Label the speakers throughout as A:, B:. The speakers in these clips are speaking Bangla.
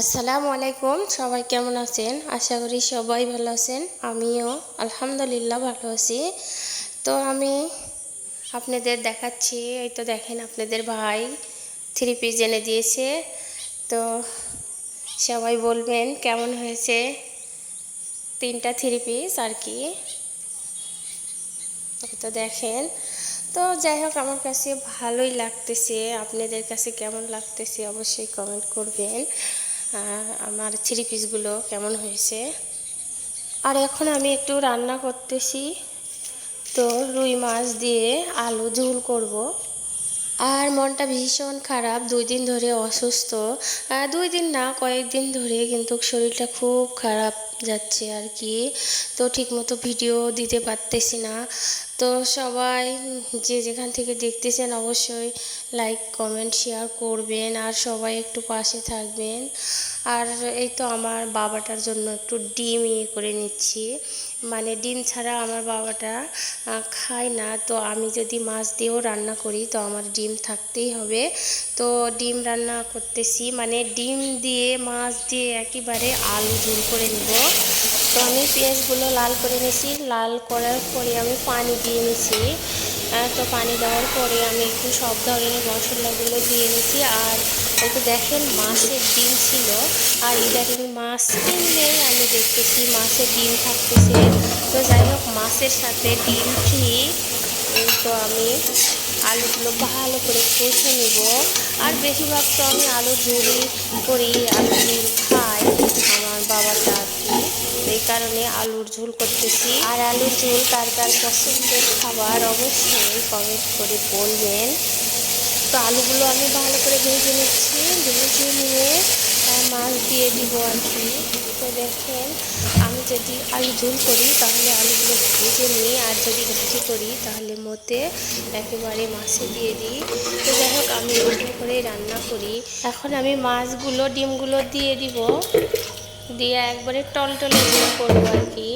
A: আসসালামু আলাইকুম, সবাই কেমন আছেন? আশা করি সবাই ভালো আছেন, আমিও আলহামদুলিল্লাহ ভালো আছি। তো আমি আপনাদের দেখাচ্ছি, এই তো দেখেন আপনাদের ভাই থ্রি পিস এনে দিয়েছে। তো সবাই বলবেন কেমন হয়েছে তিনটা থ্রি পিস আর কি। তো দেখেন। তো যাই হোক, আমার কাছে ভালোই লাগতেছে, আপনাদের কাছে কেমন লাগতেছে অবশ্যই কমেন্ট করবেন। আমার থ্রি পিসগুলো কেমন হয়েছে? আর এখন আমি একটু রান্না করতেছি। তো রুই মাছ দিয়ে আলু ঝোল করব। আর মনটা ভীষণ খারাপ, দুই দিন ধরে অসুস্থ। দুই দিন না কয়েকদিন ধরে কিন্তু শরীরটা খুব খারাপ যাচ্ছে আর কি। তো ঠিকমতো ভিডিও দিতে পারতেছি না। তো সবাই যে যেখান থেকে দেখতেছেন অবশ্যই লাইক কমেন্ট শেয়ার করবেন আর সবাই একটু পাশে থাকবেন। আর এই তো আমার বাবাটার জন্য একটু ডিম ইয়ে করে নিচ্ছি। মানে ডিম ছাড়া আমার বাবাটা খায় না। তো আমি যদি মাছ দিয়েও রান্না করি তো আমার ডিম থাকতেই হবে। তো ডিম রান্না করতেছি। মানে ডিম দিয়ে, মাছ দিয়ে একেবারে আলু ঝোল করে নেব। তো আমি পেঁয়াজগুলো লাল করে নিয়েছি। লাল করার পরে আমি পানি দিয়ে নিয়েছি। তো পানি দেওয়ার পরে আমি একটু সব ধরনের মশলাগুলো দিয়ে নিয়েছি। আর একটু দেখেন মাছের ডিম ছিল। আর ইদানিং মাছ কিনলেই আমি দেখতেছি মাছের ডিম থাকতেছে। তো যাই হোক, মাছের সাথে ডিম ফ্রি তো আমি আলুগুলো ভালো করে কষে নেব। আর বেশিরভাগ তো আমি আলু ঝুড়ি করি, আলু ঝুল খাই। আমার বাবাটা আর কি এই কারণে আলুর ঝোল করতেছি। আর আলুর ঝোল কার কার পছন্দের খাবার অবশ্যই কমেন্ট করে বলবেন। তো আলুগুলো আমি ভালো করে ভেজে নিচ্ছি। ভেজে নিয়ে মাছ দিয়ে দিব আর কি। তো দেখেন, আমি যদি আলু ঝোল করি তাহলে আলুগুলো ভেজে নিই। আর যদি ভাজি করি তাহলে মতে একেবারে মাছে দিয়ে দিই। তো যাই হোক, আমি এরকম করেই রান্না করি। এখন আমি মাছগুলো, ডিমগুলো দিয়ে দিব। দিয়ে একবারে টলটলে করব আর কি।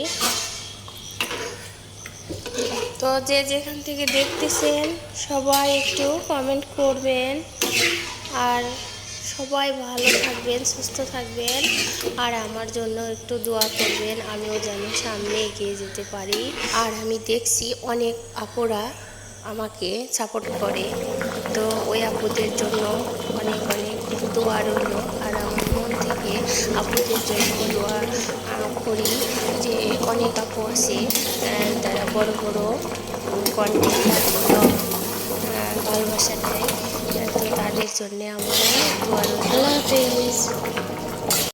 A: তো যে যেখান থেকে দেখতেছেন, সবাই একটু কমেন্ট করবেন আর সবাই ভালো থাকবেন, সুস্থ থাকবেন আর আমার জন্য একটু দোয়া করবেন, আমিও যেন সামনে এগিয়ে যেতে পারি। আর আমি দেখছি অনেক আপুরা আমাকে সাপোর্ট করে। তো ওই আপুদের জন্য অনেক অনেক দোয়া রইল আর আমার থেকে আপুদের জন্য দোয়া করি, যে অনেক আপু আছে তারা বড় বড় কন্টেন্ট ভালোবাসা দেয়। তো তাদের জন্যে আমরা দোয়া